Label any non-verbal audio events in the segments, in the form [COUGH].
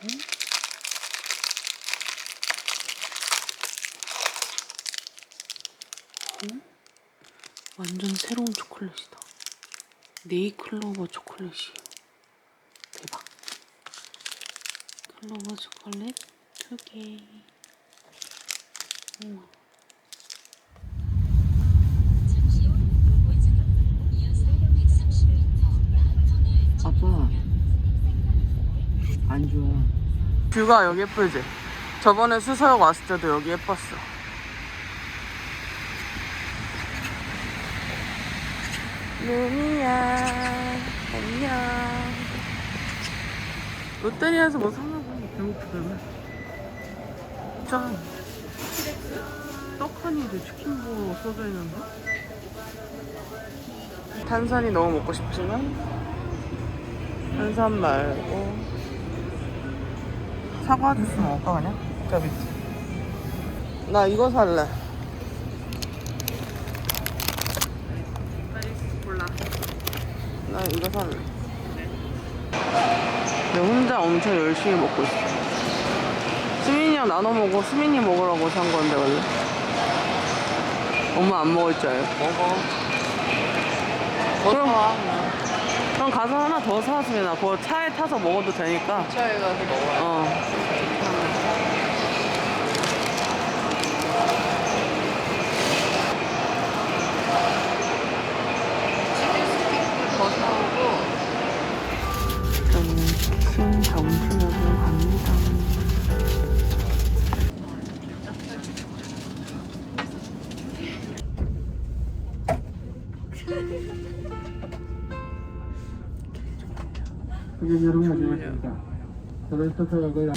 응? 완전 새로운 초콜릿이다. 네이클로버 초콜릿이 대박. 클로버 초콜릿 두 개. 우와. 안 좋아. 뷰가 여기 예쁘지? 저번에 수서역 왔을 때도 여기 예뻤어. 루미야, 안녕. 롯데리아에서 뭐 사나 봐. 배고프다면. 짠. 떡하니도 치킨볼 써져 있는데? 탄산이 너무 먹고 싶지만 탄산 말고 사과 주스 먹을까 그냥? 저 밑에 나 이거 살래. 골라. 나 이거 살래. 내가 혼자 엄청 열심히 먹고 있어. 수민이랑 나눠 먹고 수민이 먹으라고 산 건데 원래. 엄마 안 먹을 줄 알고 먹어. 그럼 그럼 가서 하나 더 사, 수민아 그거 차에 타서 먹어도 되니까. 차에 가서 먹어야 어 그게 여러분 안녕하십니까. 저는 서서역을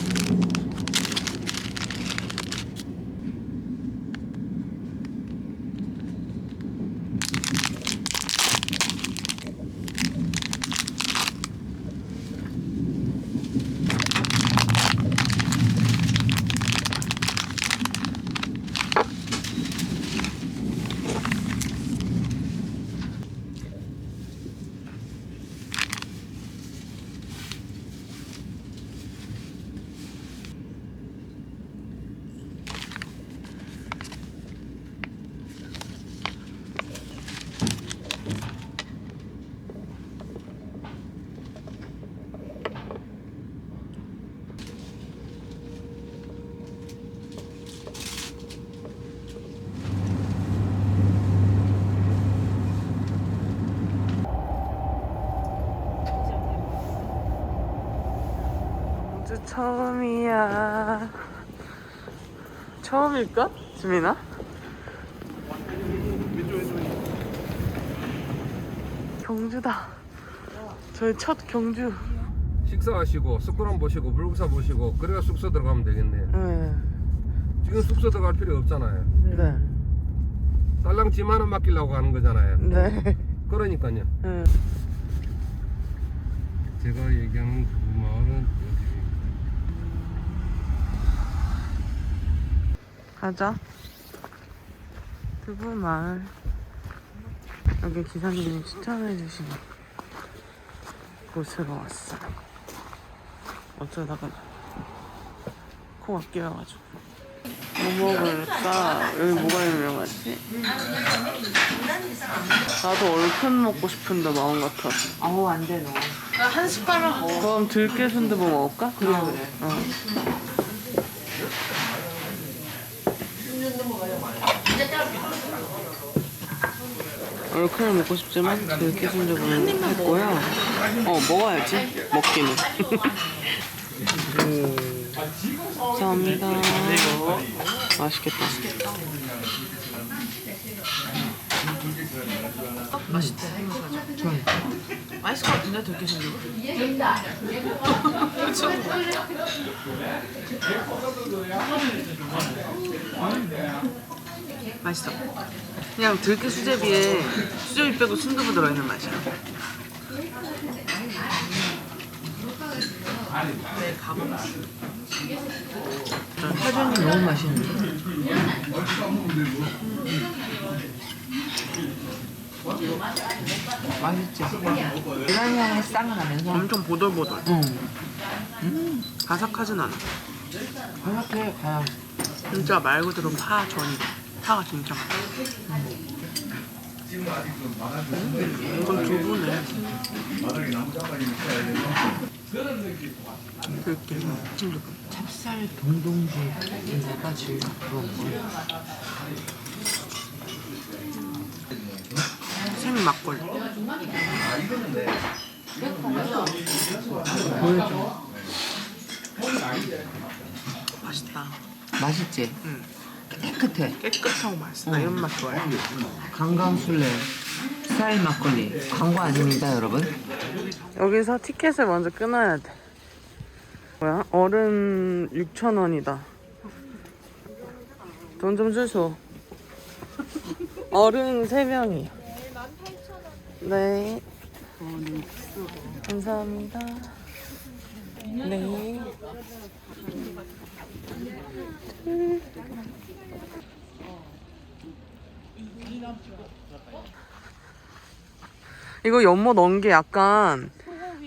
처음이야. 처음일까? 수민아? 경주다. 저희 첫 경주. 식사하시고 스크럼 보시고 불국사 보시고 그래야 숙소 들어가면 되겠네. 네. 지금 숙소 들어갈 필요 없잖아요. 네. 딸랑 집 하나 맡기려고 하는 거잖아요. 네. 그러니까요. 네. 제가 얘기하는 그 마을은 여기. 가자. 두부 마을. 여기 기사님이 추천해주신 곳으로 왔어. 어쩌다가 코가 끼어가지고. 뭐 먹을까? 여기 뭐가 유명하지? 나도 얼큰 먹고 싶은데 마음 같아서. 아우 안 돼, 너. 한 숟가락. 그럼 들깨 순두부 먹을까? 그래, 그래. 어. 얼큰을 먹고 싶지만 들깨 순두부는 했고요. 어 먹어야지 먹기는. [LAUGHS] 음. 감사합니다. 맛있겠다. 맛있대. 맛있을 것 같은데, 들깨 순두부? 맛있어. 그냥 들깨 수제비에 수제비 빼고 순두부 들어있는 맛이야. 사전이 너무 맛있는데. 맛있지? 계란 향이 싹 나면서. 엄청 보들보들. 응. 바삭하진 않아. 바삭해, 가야. 진짜 말 그대로 파 전이. 파 파가 진짜 많아. 음, 이건 두부네. 이렇게 찹쌀 동동주에다가 지금 그런 거. 생 막걸리. 보여줘. 맛있다. 맛있지? 응. 깨끗해. 깨끗하고 맛있다. 이런 맛 좋아해. 강강술래 스타일 막걸리. 광고 아닙니다, 여러분. 여기서 티켓을 먼저 끊어야 돼. 뭐야? 어른 6,000원이다. 돈 좀 주소. 어른 3명이. 네. 감사합니다. 네. 이거 연못 넣은 게 약간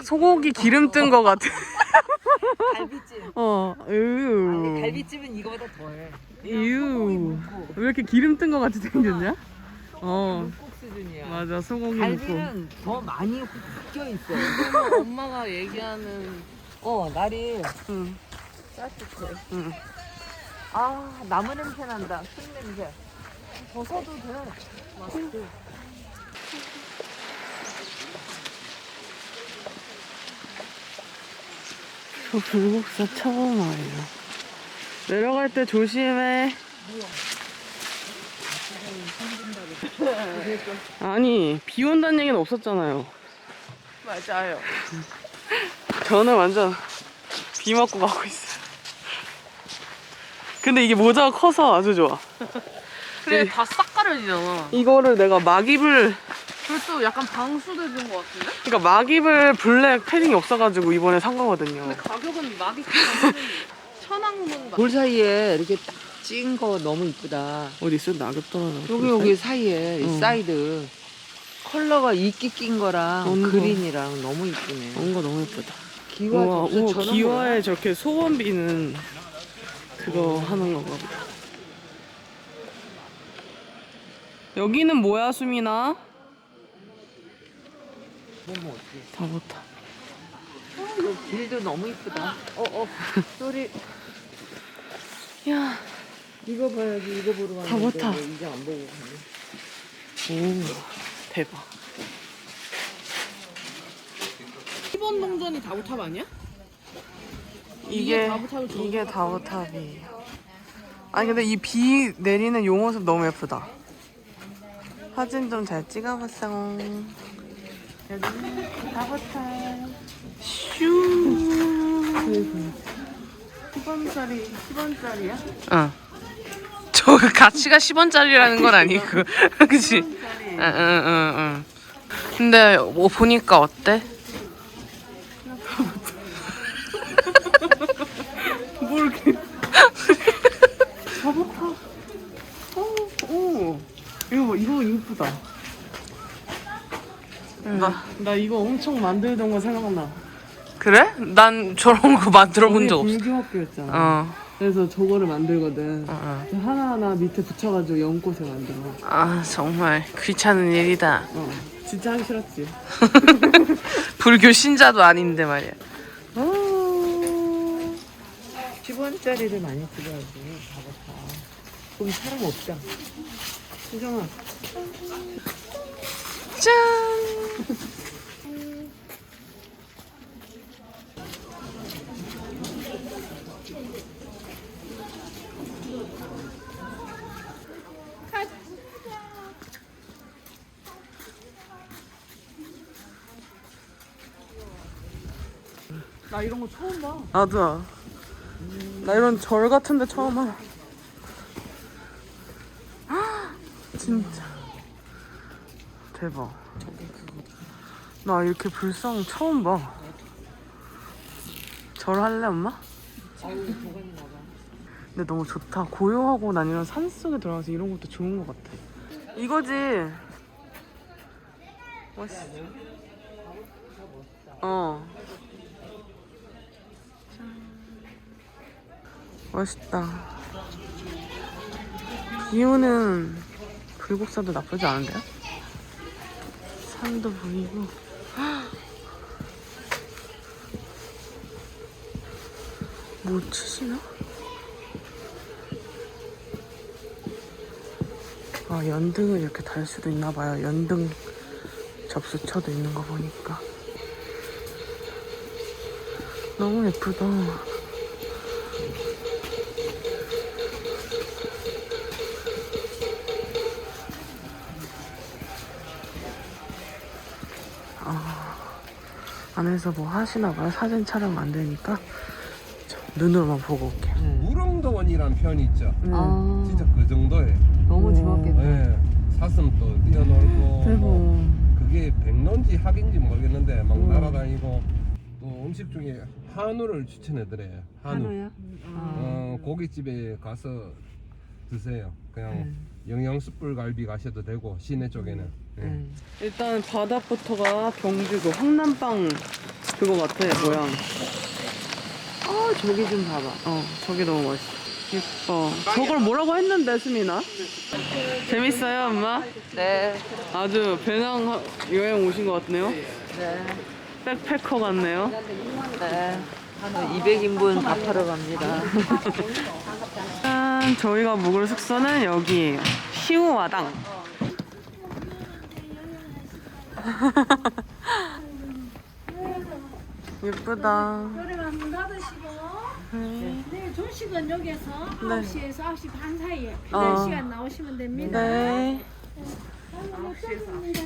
소고기 기름 뜬 거 같아. 갈비찜. [LAUGHS] 어, 으. 갈비찜은 이거보다 더해. 이유. 왜 이렇게 기름 뜬 거 같이 생겼냐? 어, 꼭 수준이야. 맞아. 소고기. 갈비는 더 많이 섞여 있어. 엄마가 얘기하는. 어, 날이 응. 따뜻해. 응. 아, 나무 냄새 난다. 술 냄새. 벗어도 돼. 맛있게. 저 불국사 처음 와요. 내려갈 때 조심해. 아니, 비 온다는 얘기는 없었잖아요. 맞아요. 저는 완전 비 맞고 가고 있어요. 근데 이게 모자가 커서 아주 좋아. 그래 다 싹 가려지잖아. 이거를 내가 막 입을, 그것도 약간 방수돼 준것 같은데? 그러니까 막입을 블랙 패딩이 없어가지고 이번에 산 거거든요. 근데 가격은 막이 천왕문. 돌 사이에 이렇게 딱 찐 거 너무 이쁘다. 어디 있어? 낙엽 떨어져. 여기 여기 사이에 이 응. 사이드 컬러가 이끼 낀 거랑 거? 그린이랑 너무 이쁘네. 온거 너무 예쁘다. 기와 우와, 접수 우와 기와에 저렇게 소원비는 그거 하는 건가 보다. 여기는 뭐야, 수민아? 다 못하. 그 길도 너무 이쁘다. 어 어 소리. 야, 이거 봐야지 이거 보러 다 왔는데 못하. 왜 이제 안 보고 가네. 오, 대박. 10원 동전이 다부탑 아니야? 이게 이게 다부탑이에요. 아니 근데 이 비 내리는 요 모습 너무 예쁘다. 사진 좀 잘 찍어봤어. 여기는 다부탑. 슈. 10원짜리 10원짜리야? 응. 저 가치가 10원짜리라는 건 아니고, [LAUGHS] 그치? 응, 응, 응, 응. 근데 뭐 보니까 어때? 뭘 이렇게 [LAUGHS] 다부탑. 오, 오. 이거 봐, 이거 이쁘다. 나, 나 이거 엄청 만들던 거 생각나. 그래? 난 저런 거 만들어 본 적 없어. 불교학교였잖아. 어, 그래서 저거를 만들거든. 어, 어. 하나하나 밑에 붙여가지고 연꽃을 만들어. 아, 정말 귀찮은 일이다. 어. 진짜 하기 싫었지. [LAUGHS] 불교 신자도 아닌데 말이야. 10원짜리를 많이 찍어야지. 봐봐. 거기 사람 없다. 수정아. 짠! 나 이런 거 처음 봐. 나도. 나 이런 절 같은데 처음 봐. [GASPS] 진짜. 대박. 나 이렇게 불상 처음 봐. 절 할래, 엄마? 근데 너무 좋다. 고요하고 난 이런 산 속에 들어가서 이런 것도 좋은 것 같아. 이거지. 멋있어. 어. 멋있다. 이호는 불국사도 나쁘지 않은데요? 산도 보이고. [GASPS] 뭐 치시나? 아 연등을 이렇게 달 수도 있나 봐요. 연등 접수처도 있는 거 보니까. 너무 예쁘다 안에서 뭐 하시나 봐요 사진 촬영 안 되니까 저 눈으로만 보고 올게요 무릉도원이란 편이 있죠. 아, 진짜 그 정도에 너무 좋았겠다. 예, 사슴도 뛰어놀고 대박 뭐 그게 백론지 학인지 모르겠는데 막 음. 날아다니고 또 음식 중에 한우를 추천해드려요. 한우. 한우야? 어, 고깃집에 가서 드세요. 그냥 음. 영양숯불 갈비 가셔도 되고 시내 쪽에는. 예. 일단 바닥부터가 경주고 황남빵 그거 같아 모양 아 저기 좀 봐봐 어 저기 너무 멋있어 예뻐 저걸 뭐라고 했는데 수민아? 재밌어요 엄마? 네. 아주 배낭 하- 여행 오신 것 같네요 네. 백패커 같네요 네. 한 200인분 밥하러 갑니다. [LAUGHS] 짠, 저희가 묵을 숙소는 여기에요 시우마당 [LAUGHS] 예쁘다 노래방 문 닫으시고 내일 조식은 여기에서 네. 9시에서 9시 반 사이에 어. 그 시간 나오시면 됩니다. 네 감사합니다.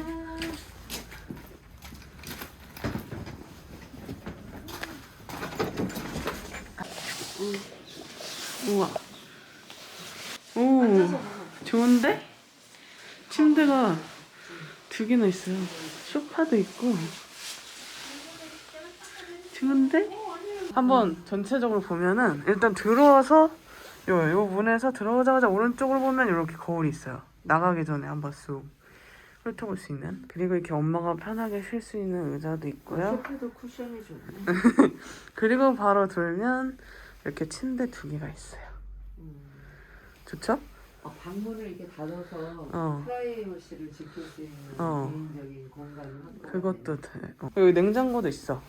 우와. 오, 좋은데? 침대가 두 개나 있어요. 소파도 있고. 좋은데? 한번 전체적으로 보면은 일단 들어와서 요, 요 문에서 들어오자마자 오른쪽으로 보면 이렇게 거울이 있어요. 나가기 전에 한번 쑥 훑어볼 수 있는. 그리고 이렇게 엄마가 편하게 쉴 수 있는 의자도 있고요. 소파도 쿠션이 좋네. [LAUGHS] 그리고 바로 돌면 이렇게 침대 두 개가 있어요. 좋죠? 어, 방문을 이렇게 닫아서 어. 프라이버시를 지킬 수 있는 어. 개인적인 공간이 한 거. 그것도 돼. 어. 여기 냉장고도 있어.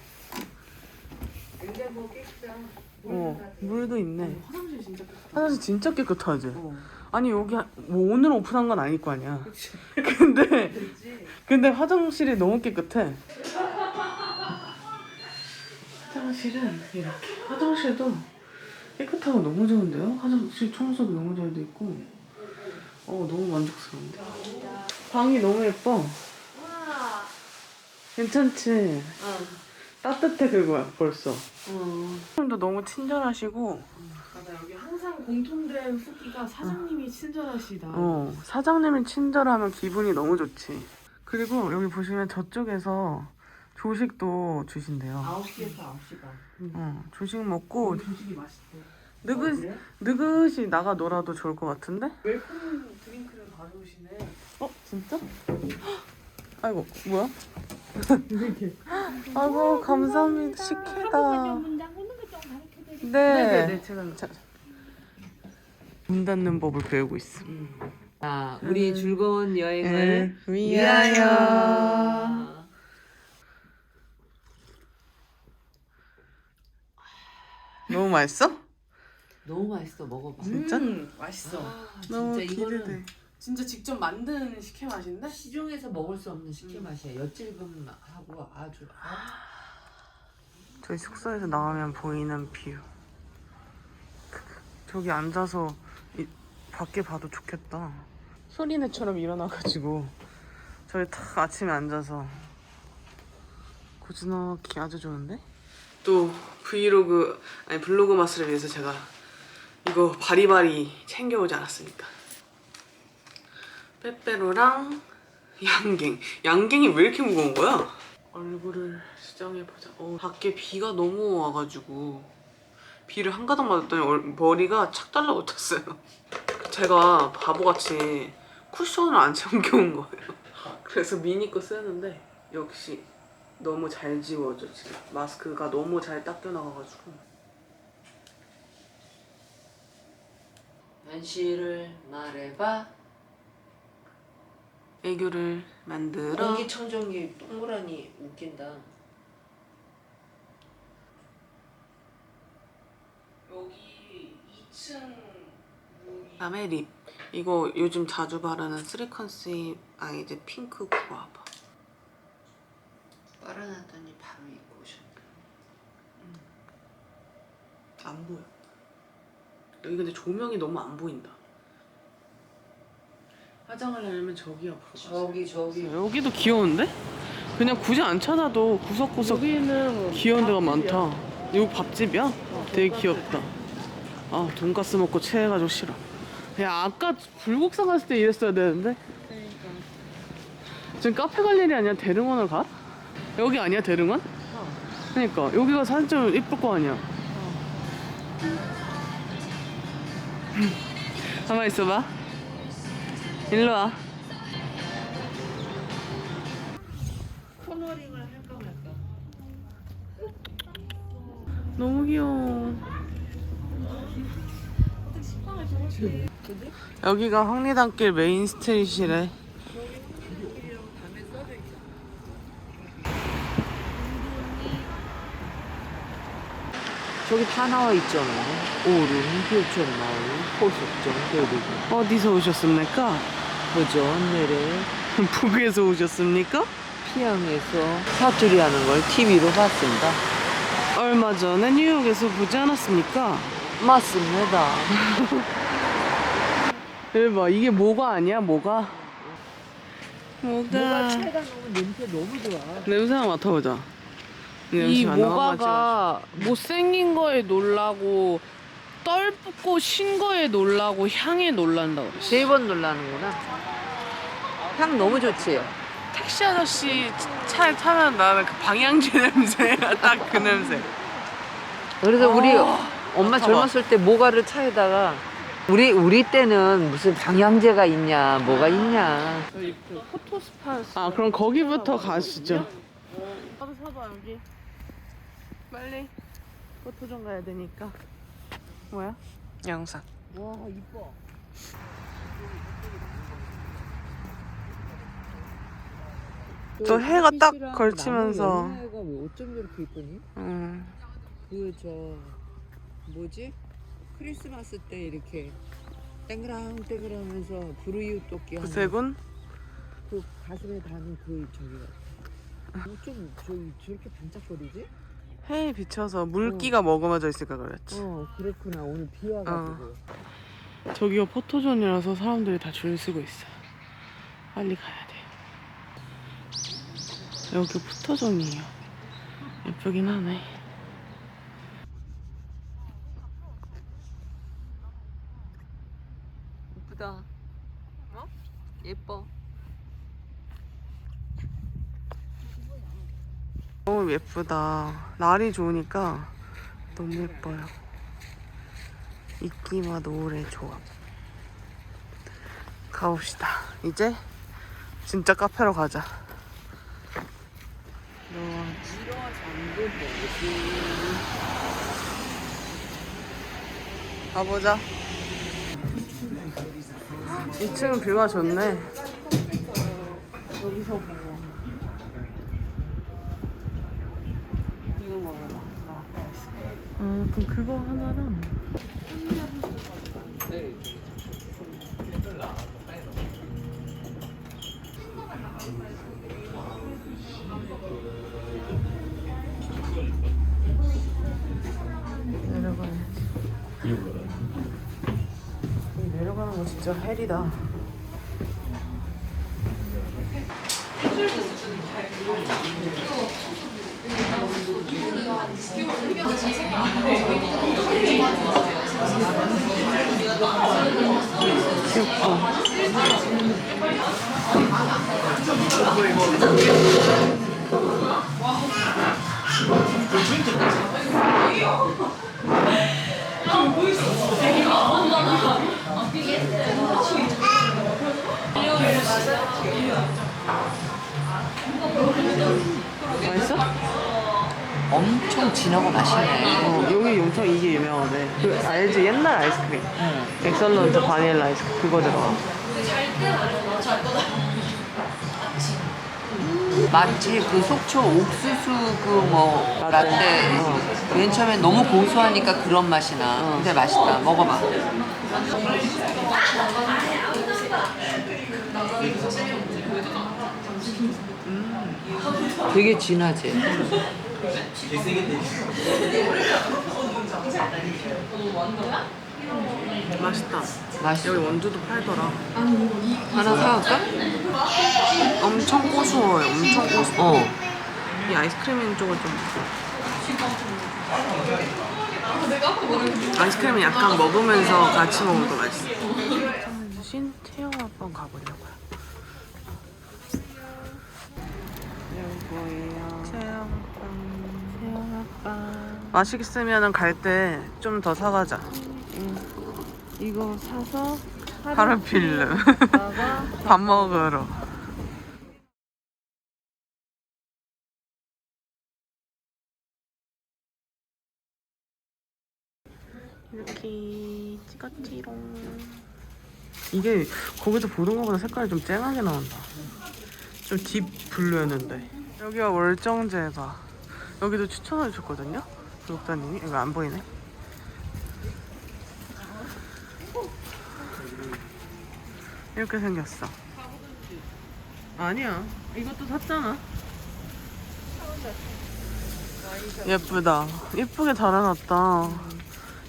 냉장고 깨끗한 어, 물도 있네. 화장실 진짜 깨끗. 화장실 진짜 깨끗하지? 어. 아니 여기 하- 뭐 오늘 오픈한 건 아닐 거 아니야. [LAUGHS] 근데 그렇지. 근데 화장실이 너무 깨끗해. 화장실은 이렇게. 화장실도 깨끗하고 너무 좋은데요? 화장실 청소도 너무 잘 돼 있고. 어 너무 만족스러운데. 방이 너무 예뻐. 괜찮지? 따뜻해 그거야 벌써. 사장님도 너무 친절하시고 맞아 여기 항상 공통된 후기가 사장님이 친절하시다. 어, 사장님이 친절하면 기분이 너무 좋지. 그리고 여기 보시면 저쪽에서 조식도 주신대요. 9시에서 9시 반. 어, 조식 먹고 조식이 맛있대. 느긋, 그래? 느긋이 나가 놀아도 좋을 것 같은데? 웰컴 드링크를 가져오시네. 어, 진짜? [GASPS] 아이고, 뭐야? [LAUGHS] 아이고, 감사합니다. 식혜다. 드릴게요. 네. 제가 자, 문 닫는 법을 배우고 있어. 자, 우리 즐거운 네, 여행을 위하여. 너무 맛있어? 너무 맛있어 먹어봐. 진짜? 음, 맛있어. 아, 너무 진짜 이거는 기대돼. 진짜 직접 만든 식혜 맛인데? 시중에서 먹을 수 없는 식혜 맛이야. 엿질금하고 아주 아, 저희 숙소에서 나오면 보이는 뷰. 저기 앉아서 이, 밖에 봐도 좋겠다. 소리내처럼 일어나가지고 저희 탁 아침에 앉아서 고즈넉히 아주 좋은데? 또 브이로그 아니 블로그 맛을 위해서 제가 이거 바리바리 챙겨오지 않았습니까? 빼빼로랑 양갱. 양갱이 왜 이렇게 무거운 거야? 얼굴을 수정해보자. 어, 밖에 비가 너무 와가지고 비를 한 가닥 맞았더니 얼- 머리가 착 달라붙었어요. [LAUGHS] 제가 바보같이 쿠션을 안 챙겨온 거예요. [LAUGHS] 그래서 미니 거 쓰는데 역시 너무 잘 지워져 지금 마스크가 너무 잘 닦여 나가가지고 현실을 말해봐. 애교를 만들어. 공기청정기 동그라니 웃긴다. 여기 2층 그다음에 립. 이거 요즘 자주 바르는 쓰리컨시 아이즈 핑크 구아바. 빨아놨더니 바로 입고 오셨다. 안 보여. 여기 근데 조명이 너무 안 보인다. 화장을 하려면 저기 앞으로 가자. 저기 저기 여기도 귀여운데? 그냥 굳이 안 찾아도 구석구석 여기는 귀여운 데가 많다. 이거 밥집이야? 되게 귀엽다. 아 돈가스 먹고 체해가지고 싫어. 야 아까 불국사 갔을 때 이랬어야 되는데. 지금 카페 갈 일이 아니야 대릉원을 가? 여기 아니야 대릉원? 그러니까 여기가 사진 좀 이쁠 거 아니야. 가만 있어봐. 일로 와. 너무 귀여워. 여기가 황리단길 메인 스트릿이래. 저기 다 나와 있잖아. 오름, 교촌마을, 호석정, 대리구, 어디서 오셨습니까? 보전, 내래, [LAUGHS] 북에서 오셨습니까? 피양에서 사투리 하는 걸 TV로 봤습니다. 얼마 전에 뉴욕에서 보지 않았습니까? 맞습니다. [LAUGHS] 대박 이게 뭐가 아니야 뭐가? 뭐가? 차가 너무 냄새 너무 좋아. 냄새 한번 맡아보자. 이안 나가지고. 모가가 못생긴 거에 놀라고 떫고 신 거에 놀라고 향에 놀란다 그랬어. 세번 놀라는구나. 향 너무 좋지? 택시 아저씨 차에 타면 나는 그 방향제 냄새가 [LAUGHS] 딱 그 냄새. 그래서 우리 아, 엄마 맡아봐. 젊었을 때 모가를 차에다가 우리 우리 때는 무슨 방향제가 있냐, 뭐가 있냐. 포토 스팟. 아 그럼 거기부터 가시죠. 나도 사봐 여기. 빨리 포토존 가야 되니까. 뭐야? 영상. 와 이뻐. 또 해가 딱 걸치면서. 해가 왜 어쩜 저렇게 이쁘니? 음. 그저 뭐지? 크리스마스 때 이렇게 땡그랑 땡그랑하면서 불우이웃 돕기 하는 구세군? 그 가슴에 다는 그 저기가 좀 저기 저렇게 반짝거리지? 해에 비쳐서 물기가 머금어져 있을까 그랬지. 어 그렇구나 오늘 비 와가지고 저기가 포토존이라서 사람들이 다 줄 서고 있어. 빨리 가야 돼. 여기 포토존이에요. 예쁘긴 하네. 이쁘다 어? 예뻐 너무 예쁘다. 날이 좋으니까 너무 예뻐요. 이끼와 노을의 조합. 가봅시다. 이제 진짜 카페로 가자. 가보자. 2층은 뷰가 좋네. 여기서 보고. 이거 먹어봐. 아, 그럼 그거 하나랑. 내려가야지. 내려가는 거 진짜 헬이다. 맛있어? 엄청 진하고 맛있네. 어, 여기 엄청 이게 유명하대. 그 알지? 옛날 아이스크림. 응. 엑설런트 바닐라 아이스크림 그거 들어가. 마치 그 속초 옥수수 그 뭐 라떼 어. 맨 처음에 너무 고소하니까 그런 맛이 나. 근데 맛있다. 먹어봐. 음. 되게 진하지. 맛있다. 맛있어. 여기 원두도 팔더라. 하나 사갈까? 엄청 고소해요. 엄청 고소. 어. 이 아이스크림 쪽은 좀. 아이스크림은 약간 먹으면서 같이 먹으면 더 맛있어. 맛있으면 갈 때 좀 더 사가자. 이거 사서 파라필름. [LAUGHS] 밥 먹으러. 이렇게 찍었지롱. 이게 거기서 보던 거보다 색깔이 좀 쨍하게 나온다. 좀 딥 블루였는데. 여기가 월정제가. 여기도 추천해 줬거든요. 구독자님이. 이거 안 보이네. 이렇게 생겼어. 아니야. 이것도 샀잖아. 예쁘다. 예쁘게 달아놨다.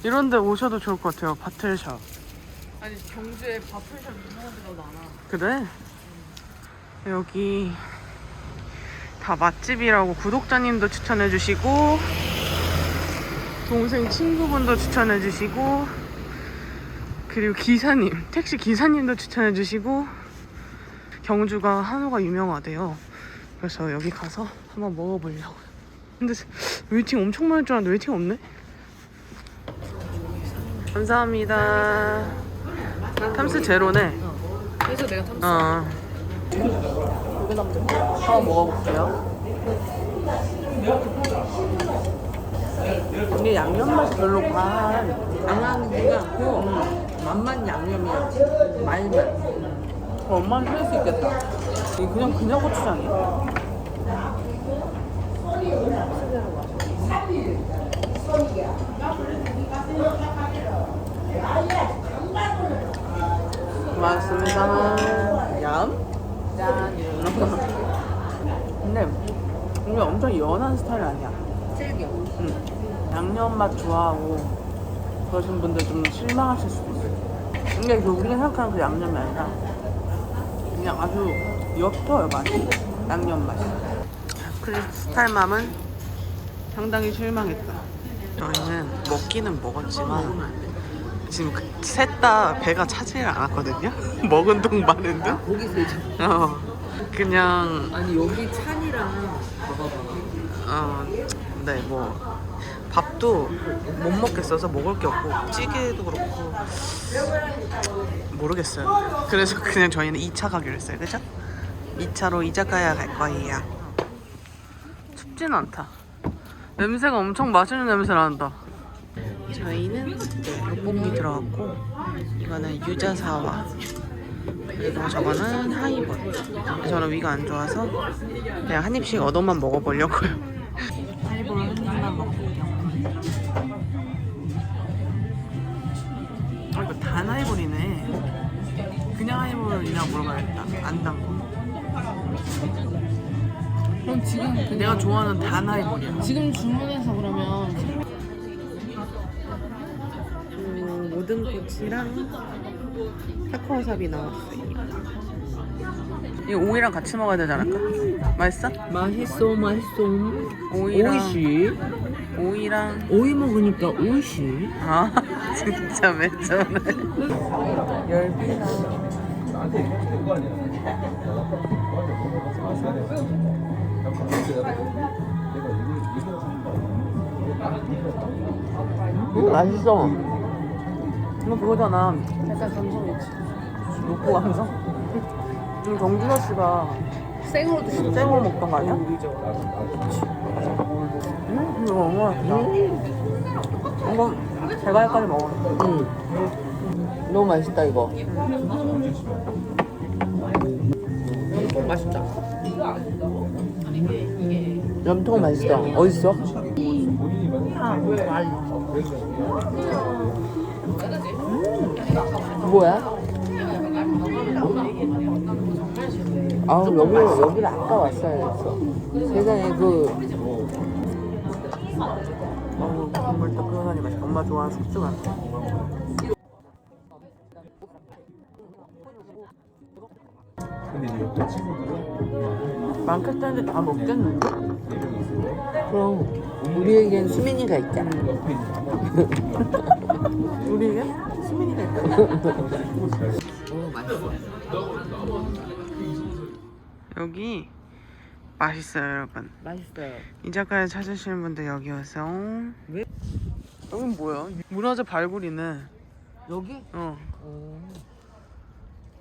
이런데 오셔도 좋을 것 같아요. 바틀샵. 아니 경주에 바플샵 유명한 데가 많아. 그래? 여기 다 맛집이라고 구독자님도 추천해주시고 동생 친구분도 추천해 주시고 그리고 기사님 택시 기사님도 추천해 주시고 경주가 한우가 유명하대요. 그래서 여기 가서 한번 먹어보려고요. 근데 웨이팅 엄청 많을 줄 알았는데 웨이팅 없네. 감사합니다. 탐스 제로네. 그래서 내가 탐 어. 한번 먹어볼게요. 이게 양념 맛이 별로 과한 강하지가 않고 맛만 양념이야. 말만. 어, 엄마는 틀릴 수 있겠다. 이게 그냥 그냥 고추장이야. 고맙습니다. 얌? 짠. 근데 이게 엄청 연한 스타일 아니야. 질겨. 응. 양념 맛 좋아하고 그러신 분들 좀 실망하실 수도 있어요. 근데 그 우리가 생각하는 그 양념이 아니라 그냥 아주 옅어요 맛이. 양념 맛이. 크리스탈맘은 상당히 실망했다. 저희는 먹기는 먹었지만 지금 셋 다 배가 차지를 않았거든요. [LAUGHS] 먹은 동 마는 둥. 고기 세죠. 어. 그냥 아니 여기 찬이랑 먹어봐. 어, 네, 뭐 밥도 못 먹겠어서 먹을 게 없고 찌개도 그렇고 모르겠어요. 그래서 그냥 저희는 2차 가기로 했어요. 그죠? 2차로 이자카야 갈 거예요. 춥진 않다. 냄새가 엄청 맛있는 냄새 난다. 저희는 육봉이 들어갔고 이거는 유자사와 그리고 저거는 하이볼. 저는 위가 안 좋아서 그냥 한 입씩 얻어만 먹어보려고요. [LAUGHS] 하이볼 한 입만 먹 아 이거 단 하이볼이네. 그냥 하이볼이냐고 물어봐야겠다. 안 단 거. 그럼 지금 그냥 내가 좋아하는 단 하이볼이야. 지금 주문해서 그러면 음, 모든 꼬치랑 타코와사비 나왔어요. 이거 오이랑 같이 먹어야 되지 않을까? 맛있어? 맛있어, 맛있어. 오이랑 오이시. 오이랑 오이 먹으니까 오이시. 아 진짜 매점에 열비랑 음, 맛있어 이거 그거잖아 약간 감성이지. 녹고 감성? 지금 정준하 씨가 생으로 드시는 생으로 먹던 거 아니야? 거. 음, 이거 너무 맛있다. 이거 제갈까지 먹어. 응. 너무 맛있다 이거. 맛있다. 염통 맛있다. 어딨어? 음. 뭐야? 아우 여기 여기를 아까 왔어야 했어. 세상에 그 국물 뜨끈하니 맛있다. 엄마 좋아하는 숙주가. 많겠다 했는데 다 먹겠는데? 그럼 우리에겐 수민이가 있잖아. [LAUGHS] 우리에게 수민이가 있다. [LAUGHS] 오 맛있어. 여기 맛있어요, 여러분. 맛있어요. 이자카야 찾으시는 분들 여기 오세요. 왜? 여긴 뭐야? 문화재 발굴이네. 여기? 어. 오,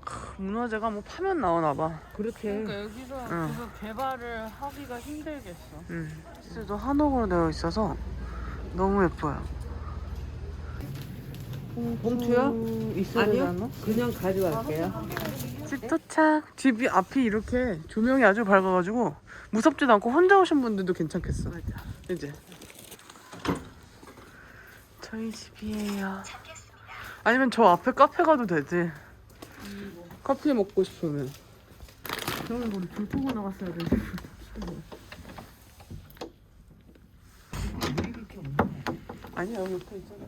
크, 문화재가 뭐 파면 나오나 봐. 그렇게. 여기서 응. 계속 개발을 하기가 힘들겠어. 음. 시스도 한옥으로 되어 있어서 너무 예뻐요. 되지 않아? 아니요. 그냥 가져갈게요. 집 도착. 집이 앞이 이렇게 조명이 아주 밝아가지고 무섭지도 않고 혼자 오신 분들도 괜찮겠어. 이제 저희 집이에요. 아니면 저 앞에 카페 가도 되지. 커피 먹고 싶으면. 저는 우리 불 끄고 나갔어야 되지. 아니야 옆에 있잖아.